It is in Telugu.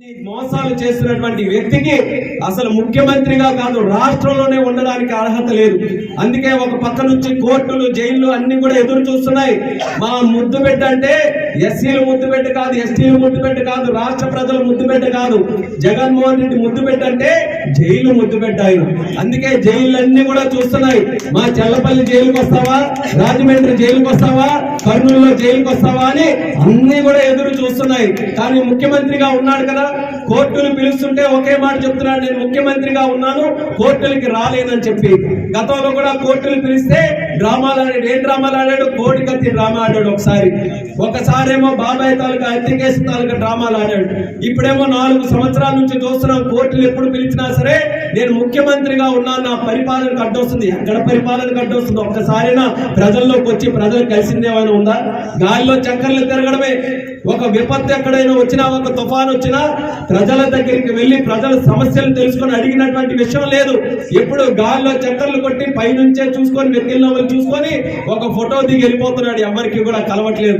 మోసాలు చేస్తున్నటువంటి వ్యక్తికి అసలు ముఖ్యమంత్రిగా కాదు రాష్ట్రంలోనే ఉండడానికి అర్హత లేదు. అందుకే ఒక పక్క నుంచి కోర్టులు జైళ్ళు అన్ని కూడా ఎదురు చూస్తున్నాయి. మా ముద్దు పెట్టంటే అంటే ఎస్సీలు ముద్దు కాదు ఎస్టీలు ముద్దు కాదు రాష్ట్ర ప్రజలు ముద్దు కాదు. జగన్మోహన్ రెడ్డి ముద్దు జైలు ముద్దు అందుకే జైళ్ళన్నీ కూడా చూస్తున్నాయి. మా చెల్లపల్లి జైలుకి వస్తావా? రాజమండ్రి జైలుకి వస్తావా? కర్నూలులో జైలుకి వస్తావా అని అన్ని కూడా ఎదురు చూస్తున్నాయి. కానీ ముఖ్యమంత్రిగా ఉన్నాడు కదా కోర్టులు పిలుస్తుంటే ఒకే మాట చెప్తున్నాడు నేను ముఖ్యమంత్రిగా ఉన్నాను కోర్టులకి రాలేదని చెప్పి. గతంలో కూడా కోర్టులు పిలిస్తే డ్రామాలు ఆడాడు. ఏం డ్రామాలు ఆడాడు? కోడి కత్తి డ్రామా ఆడాడు ఒకసారి. ఒకసారేమో బాబాయ్ తాలూకా హత్యకేసు తాలూకా డ్రామాలు ఆడాడు. ఇప్పుడేమో నాలుగు సంవత్సరాల నుంచి చూస్తున్నాం కోర్టులు ఎప్పుడు పిలిచినా సరే నేను ముఖ్యమంత్రిగా ఉన్నాను నా పరిపాలనకు అడ్డొస్తుంది ఎక్కడ పరిపాలనకు అడ్డొస్తుంది ఒక్కసారైనా ప్రజల్లోకి వచ్చి ప్రజలు కలిసిందేమైనా ఉందా? గాలిలో చక్కర్లు తిరగడమే. ఒక విపత్తు ఎక్కడైనా వచ్చినా ఒక తుఫాన్ వచ్చినా ప్రజల దగ్గరికి వెళ్ళి ప్రజల సమస్యలు తెలుసుకొని అడిగినటువంటి విషయం లేదు. ఎప్పుడు గాల్లో చక్కర్లు కొట్టి పైనుంచే చూసుకొని వెతికిన వాళ్ళు చూసుకొని ఒక ఫోటో దిగి వెళ్ళిపోతున్నాడు. ఎవరికి కూడా కలవట్లేదు.